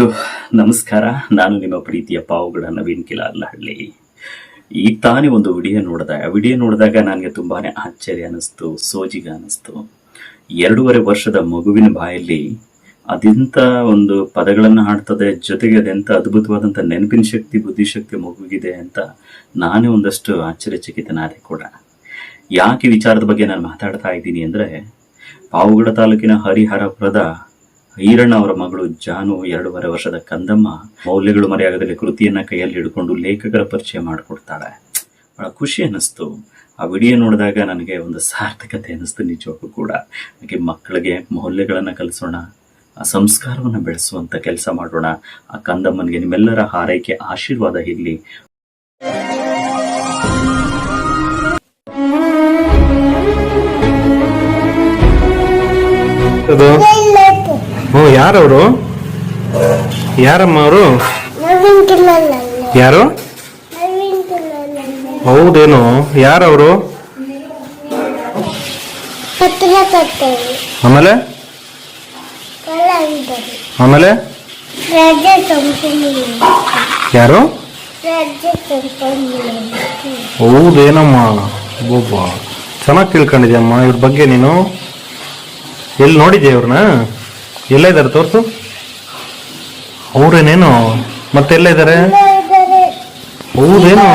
ಎಲ್ಲರಿಗೂ ನಮಸ್ಕಾರ. ನಾನು ನಿಮ್ಮ ಪ್ರೀತಿಯ ಪಾವುಗಳ ನವೀನ್ ಕಿಲಾರ್ಲಹಳ್ಳಿ ಈಗ ತಾನೇ ಒಂದು ವಿಡಿಯೋ ನೋಡಿದೆ ಆ ವಿಡಿಯೋ ನೋಡಿದಾಗ ನನಗೆ ತುಂಬಾನೇ ಆಶ್ಚರ್ಯ ಅನಿಸ್ತು ಸೋಜಿಗ ಅನಿಸ್ತು ಎರಡೂವರೆ ವರ್ಷದ ಮಗುವಿನ ಬಾಯಲ್ಲಿ ಅದೆಂಥ ಒಂದು ಪದಗಳನ್ನು ಹಾಡ್ತದೆ, ಜೊತೆಗೆ ಅದೆಂಥ ಅದ್ಭುತವಾದಂಥ ನೆನಪಿನ ಶಕ್ತಿ, ಬುದ್ಧಿಶಕ್ತಿ ಮಗುವಿಗಿದೆ ಅಂತ ನಾನೇ ಒಂದಷ್ಟು ಆಶ್ಚರ್ಯಚಕಿತನಾದೆ ಕೂಡ. ಯಾಕೆ ವಿಚಾರದ ಬಗ್ಗೆ ನಾನು ಮಾತಾಡ್ತಾ ಇದ್ದೀನಿ ಅಂದರೆ ಪಾವುಗಡ ತಾಲೂಕಿನ ಹರಿಹರಪುರದ ಈರಣ್ಣ ಅವರ ಮಗಳು ಜಾನು ಎರಡೂವರೆ ವರ್ಷದ ಕಂದಮ್ಮ ಮೌಲ್ಯಗಳು ಮರೆಯಾಗದಲ್ಲಿ ಕೃತಿಯನ್ನ ಕೈಯಲ್ಲಿ ಹಿಡ್ಕೊಂಡು ಲೇಖಕರ ಪರಿಚಯ ಮಾಡಿಕೊಡ್ತಾಳೆ. ಬಹಳ ಖುಷಿ ಅನ್ನಿಸ್ತು. ಆ ವಿಡಿಯೋ ನೋಡಿದಾಗ ನನಗೆ ಒಂದು ಸಾರ್ಥಕತೆ ಅನ್ನಿಸ್ತು ನಿಜವಾಗೂ ಕೂಡ. ಹಾಗೆ ಮಕ್ಕಳಿಗೆ ಮೌಲ್ಯಗಳನ್ನು ಕಲಿಸೋಣ, ಆ ಸಂಸ್ಕಾರವನ್ನು ಬೆಳೆಸುವಂಥ ಕೆಲಸ ಮಾಡೋಣ. ಆ ಕಂದಮ್ಮನಿಗೆ ನಿಮ್ಮೆಲ್ಲರ ಹಾರೈಕೆ, ಆಶೀರ್ವಾದ ಇರಲಿ. ಅದು ಯಾರವರು? ಯಾರಮ್ಮ ಅವರು ಯಾರು? ಹೌದೇನು? ಯಾರವರು? ಆಮೇಲೆ? ಆಮೇಲೆ? ಯಾರು? ಹೌದೇನಮ್ಮ? ಒಬ್ಬೊಬ್ಬ. ಚೆನ್ನಾಗಿ ತಿಳ್ಕೊಂಡಿದ್ಯಮ್ಮ ಇವ್ರ ಬಗ್ಗೆ ನೀನು? ಎಲ್ಲಿ ನೋಡಿದ್ಯಾ ಇವ್ರನ್ನ ಎಲ್ಲ ಇದ್ದಾರೆ ತೋರ್ಸು? ಅವ್ರೇನೇನು ಮತ್ತೆ ಎಲ್ಲ ಇದ್ದಾರೆ? ಹೌದೇನು